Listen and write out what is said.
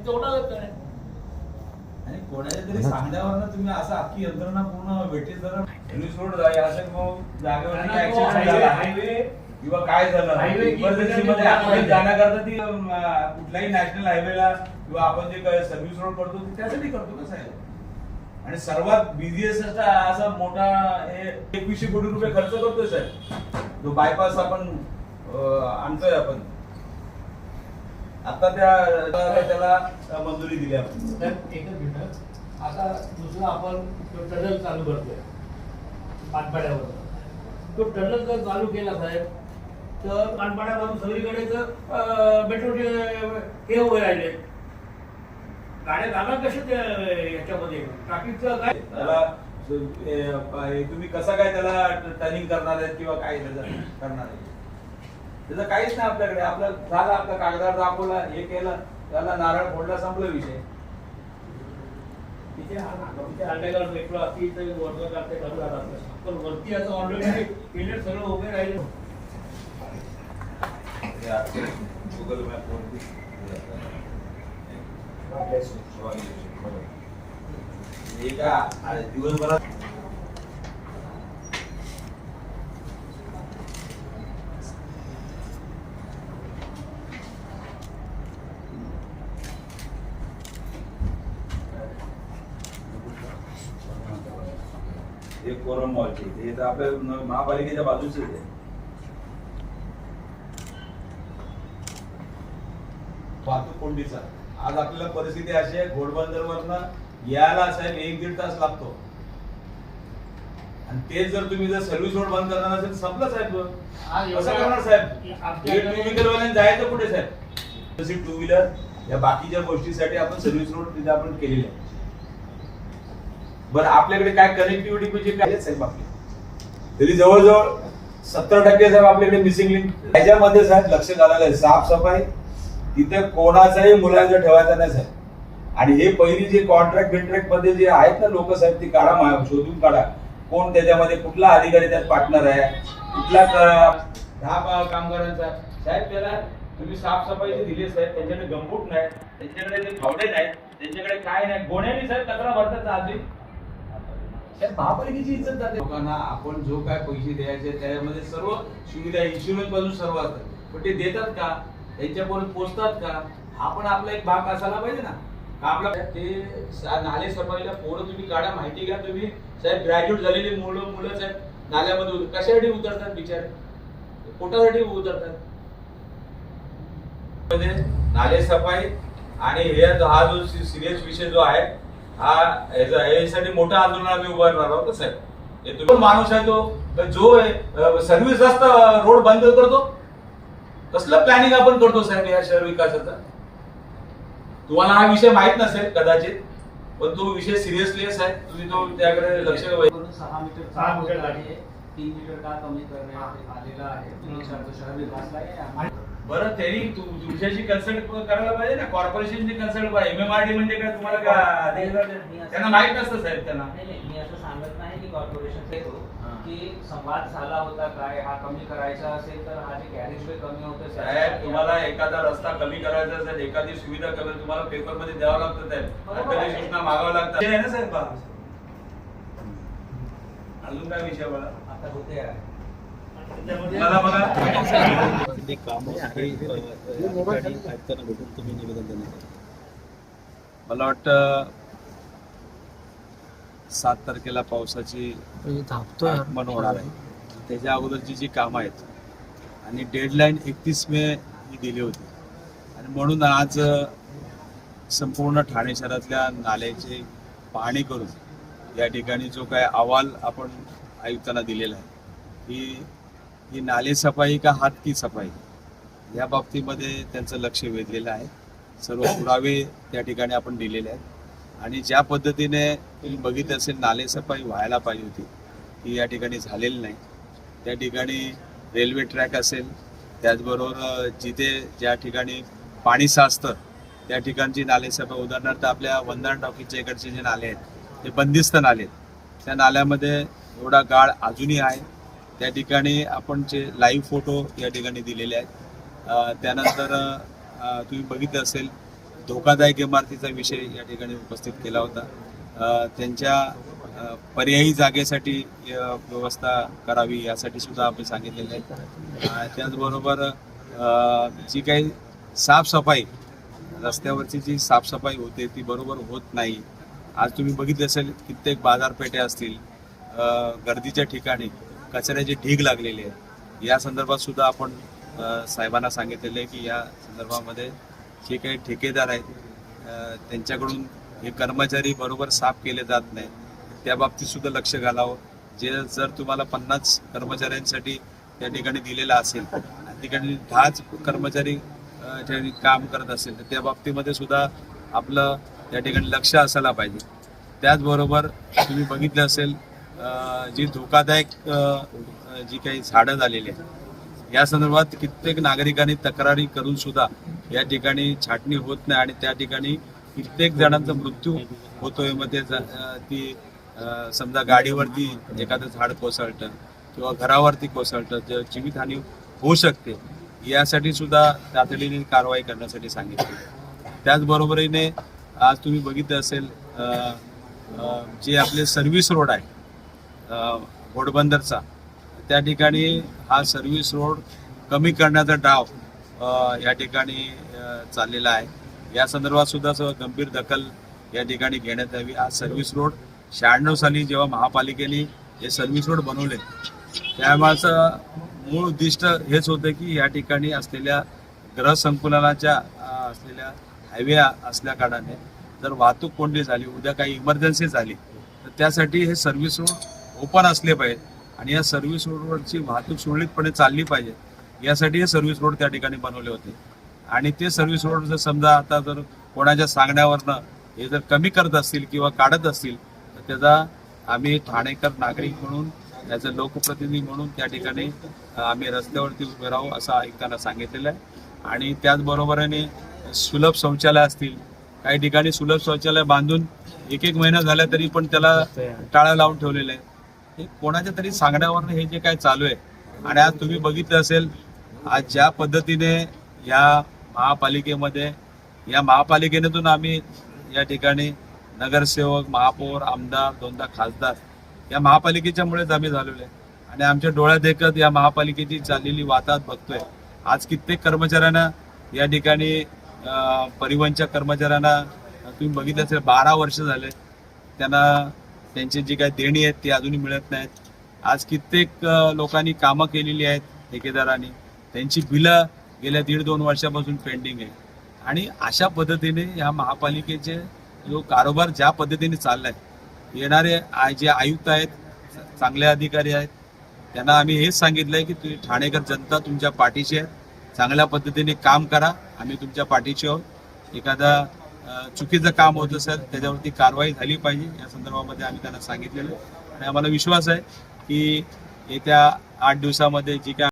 तिथे होणारच नाही आणि कोणाच्या तरी सांगण्यावर तुम्ही असं अख्खी यंत्रणा पूर्ण भेटीत जरा सर्व्हिस रोड जाय असं मग जागेवर किंवा काय झालं? इमर्जन्सी मध्ये आपण जाण्याकरता ती कुठल्याही नॅशनल हायवेला किंवा आपण जे काय सर्व्हिस रोड करतो ते त्यासाठी करतो का साहेब. आणि सर्वात बिझिएस्ट असा मोठा हे एकवीसशे कोटी रुपये खर्च करतोय साहेब. जो बायपास आपण आणतोय आपण. आता त्या त्याला मंजुरी दिली आपण. एकच मिनिट. आता दुसरं आपण तो टनल चालू करतोय. पानपाड्यावर. तो टनल जर चालू केला साहेब तर पानपाड्यावरून सगळीकडे तर मेट्रोचे हे उभे राहिले. गाड्या जाणार कशा त्या याच्यामध्ये? ट्रॅफिकचं काय? त्याला तुम्ही कसं काय त्याला टर्निंग करणार आहेत किंवा काय त्याचं करणार आहे त्याचं काहीच नाही आपल्याकडे. आपलं झालं आपल्या कागदावर दाखवला हे केलं त्याला नारळ फोडला संपला विषय. वरती आता ऑलरेडी पिलर सगळं उभे राहिले. गुगल हे दिवसभरात हे कोरम मॉलचे हे तर आपल्या महापालिकेच्या बाजूच आहे. वाहतूक कोंडीचा आज आपल्याला परिस्थिती अशी आहे घोडबंदरवरनं यायला साहेब एक दीड तास लागतो. आणि तेच जर तुम्ही जर सर्व्हिस रोड बंद करणार असेल संपलं साहेब. कसं करणार साहेब? टू व्हीलर वाल्याने जायचं कुठे साहेब? तशी टू व्हीलर या बाकीच्या गोष्टीसाठी आपण सर्व्हिस रोड तिथे आपण केलेले आहे. बरं आपल्याकडे काय कनेक्टिव्हिटी म्हणजे काय आहे साहेब आपली. तरी जवळजवळ सत्तर टक्के साहेब आपल्याकडे मिसिंग लिंक त्याच्यामध्ये साहेब लक्ष घालायला आहे. साफसफाई तिथे कोणाचाही मुलांचा ठेवायचा नाही साहेब. आणि हे पहिली जे कॉन्ट्रॅक्ट बिंट्रॅक्टमध्ये जे आहेत ना लोक साहेब ती काढा माया शोधून काढा. कोण त्याच्यामध्ये कुठला अधिकारी त्यात पार्टनर आहे? कुठला दहा कामगारांचा? साहेब त्याला तुम्ही साफसफाई जे दिली साहेब त्यांच्याकडे गंबूट नाही. त्यांच्याकडे जे फावडे नाही त्यांच्याकडे काय नाही. गोण्याने साहेब कचरा भरतात ना आधी महापालिकेची इज्जत जाते. लोकांना आपण जो काय पैसे द्यायचे त्यामध्ये सर्व सुविधा इन्शुरन्सपासून सर्व असतात पण ते देतात का? त्यांच्यापर्यंत पोहोचतात का? हा पण आपला एक भाग असायला पाहिजे ना. आपला ते नाले सफाईला पोरं तुम्ही काढा माहिती घ्या तुम्ही. साहेब ग्रॅज्युएट झालेली मुलं मुलं साहेब नाल्यामध्ये कशासाठी उतरतात बिचारे? पोटासाठी उतरतात. नाले सफाई आणि हे हा जो सिरियस विषय जो आहे हा याचा- यासाठी मोठा आंदोलन आम्ही उभा राहणार आहोत साहेब हे तुम्ही पण माणूस आहे तो. जो सर्व्हिस रस्ता रोड बंद करतो. कसलं प्लॅनिंग आपण करतो साहेब या शहर विकासाचा? तुम्हाला हा विषय माहीत नसेल कदाचित पण तो विषय सिरियसली आहे तुम्ही तो त्याकडे लक्ष सहा मीटर सहा मीटर. तीन मीटर का कमी करण्यात आलेला आहे. शहर शहर विकासला आहे. बरं त्यांनी तु- तुमच्याशी कन्सल्ट करायला पाहिजे ना? कॉर्पोरेशनची कन्सल्ट पाहिजे एमएमआरडी म्हणजे काय तुम्हाला काय त्यांना माहीत नसतं साहेब त्यांना. नाही नाही मी असं सांगत नाही की कॉर्पोरेशन येतो. की संवाद झाला होता काय हा कमी करायचा असेल तर हा जे गॅरेज वे कमी होतं साहेब तुम्हाला एखादा रस्ता कमी करायचा असेल एखादी सुविधा कमी तुम्हाला पेपरमध्ये द्यावं लागतं साहेब. एखादी सूचना मागावं लागतात. हे आहे ना साहेब? अजून काय विषय मला आता होते आहे मला बघा. ते काम आहे ठिकाणी आयुक्तांना भेटून तुम्ही निवेदन देणार आहे. मला वाटतं सात तारखेला पावसाची आगमन होणार आहे. त्याच्या अगोदरची जी कामं आहेत आणि डेडलाईन एकतीस मे ही दिली होती. आणि म्हणून आज संपूर्ण ठाणे शहरातल्या नाल्याची पाहणी करून या ठिकाणी जो काय अहवाल आपण आयुक्तांना दिलेला आहे ही ही नाले सफाई का हात की सफाई. या बाबतीमध्ये त्यांचं लक्ष वेधलेलं आहे. सर्व पुरावे त्या ठिकाणी आपण दिलेले आहेत. आणि ज्या पद्धतीने तुम्ही बघितलं असेल नाले सफाई व्हायला पाहिजे होती ती या ठिकाणी झालेली नाही. त्या ठिकाणी रेल्वे ट्रॅक असेल त्याचबरोबर जिथे ज्या ठिकाणी पाणी साचतं त्या ठिकाणची नाले सफाई. उदाहरणार्थ आपल्या वंदन टॉकीच्या इकडचे जे नाले आहेत ते बंदिस्त नाले आहेत. त्या नाल्यामध्ये एवढा गाळ अजूनही आहे. त्या ठिकाणी आपण जे लाईव्ह फोटो या ठिकाणी दिलेले आहेत. त्यानंतर तुम्ही बघितलं असेल धोकादायक इमारतीचा विषय या ठिकाणी उपस्थित केला होता. त्यांच्या पर्यायी जागेसाठी व्यवस्था करावी यासाठी सुद्धा आपण सांगितलेलं आहे. त्याचबरोबर जी काही साफसफाई रस्त्यावरची जी साफसफाई होते ती बरोबर होत नाही. आज तुम्ही बघितले असेल कित्येक बाजारपेठे असतील गर्दीच्या ठिकाणी कचऱ्याचे ढीग लागलेले आहे. या संदर्भात सुद्धा आपण साहेबांना सांगितलेलं आहे की या संदर्भामध्ये जे काही ठेकेदार आहेत त्यांच्याकडून हे कर्मचारी बरोबर साफ केले जात नाही. त्या बाबतीत सुद्धा लक्ष घालावं. जे जर तुम्हाला पन्नास कर्मचाऱ्यांसाठी त्या ठिकाणी दिलेलं असेल आणि ठिकाणी दहाच कर्मचारी ठिकाणी काम करत असेल तर त्या बाबतीमध्ये सुद्धा आपलं त्या ठिकाणी लक्ष असायला पाहिजे. त्याचबरोबर तुम्ही बघितलं असेल जी धोकादायक जी काही झाडं झालेली आहेत या संदर्भात कित्येक नागरिकांनी तक्रारी करून सुद्धा या ठिकाणी छाटणी होत नाही आणि त्या ठिकाणी कित्येक जणांचा मृत्यू होतोय. मग ते ती समजा गाडीवरती एखादं झाड कोसळतं किंवा घरावरती कोसळतं जीवितहानी होऊ शकते यासाठी सुद्धा तातडीने कारवाई करण्यासाठी सांगितली. त्याचबरोबरीने आज तुम्ही बघितलं असेल जे आपले सर्व्हिस रोड आहे घोडबंदरचा. त्या ठिकाणी हा सर्व्हिस रोड कमी करण्याचा डाव या ठिकाणी चाललेला आहे. या संदर्भात सुद्धा गंभीर दखल या ठिकाणी घेण्यात यावी. हा सर्व्हिस रोड शहाण्णव साली जेव्हा महापालिकेने हे सर्व्हिस रोड बनवले त्यामागचं मूळ उद्दिष्ट हेच होतं की या ठिकाणी असलेल्या ग्रह संकुलनाच्या असलेल्या हायवे असल्या कारणाने जर वाहतूक कोंडी झाली उद्या काही इमर्जन्सी झाली तर त्यासाठी हे सर्व्हिस रोड ओपन असले पाहिजेत आणि या सर्व्हिस रोडवरची वाहतूक सुरळीतपणे चालली पाहिजे. यासाठी हे सर्व्हिस रोड त्या ठिकाणी बनवले होते. आणि ते सर्व्हिस रोड जर समजा आता जर कोणाच्या सांगण्यावरनं हे जर कमी करत असतील किंवा काढत असतील तर त्याचा आम्ही ठाणेकर नागरिक म्हणून त्याचे लोकप्रतिनिधी म्हणून त्या ठिकाणी आम्ही रस्त्यावरती उभे राहू असं आयुक्तांना सांगितलेलं आहे. आणि त्याचबरोबरीने सुलभ शौचालय असतील काही ठिकाणी सुलभ शौचालय बांधून एक एक महिना झाला तरी पण त्याला टाळा लावून ठेवलेलं आहे हे कोणाच्या तरी सांगण्यावर हे जे काय चालू आहे आणि आज तुम्ही बघितलं असेल आज ज्या पद्धतीने या महापालिकेमध्ये या महापालिकेतून आम्ही या ठिकाणी नगरसेवक महापौर आमदार दोनदा खासदार या महापालिकेच्या मुळेच आम्ही झालेलो आहे. आणि आमच्या डोळ्यात देखत या महापालिकेची चाललेली वाताहत बघतोय. आज कित्येक कर्मचाऱ्यांना या ठिकाणी परिवहनच्या कर्मचाऱ्यांना तुम्ही बघितलं असेल बारा वर्ष झाले. त्यांना त्यांची जी काही देणी आहेत ती अजूनही मिळत नाहीत. आज कित्येक लोकांनी कामं केलेली आहेत ठेकेदारांनी. त्यांची बिलं गेल्या दीड दोन वर्षापासून पेंडिंग आहे आणि अशा पद्धतीने ह्या महापालिकेचे जो कारोबार ज्या पद्धतीने चाललाय येणारे जे आयुक्त आहेत चांगले अधिकारी आहेत त्यांना आम्ही हेच सांगितलंय की तुम्ही ठाणेकर जनता तुमच्या पाठीशी आहे. चांगल्या पद्धतीने काम करा. आम्ही तुमच्या पाठीशी आहोत. एखादा चुकीचं काम होत असेल त्याच्यावरती कारवाई झाली पाहिजे. या संदर्भामध्ये आम्ही त्यांना सांगितलेलं आणि आम्हाला विश्वास आहे की येत्या आठ दिवसामध्ये जी काय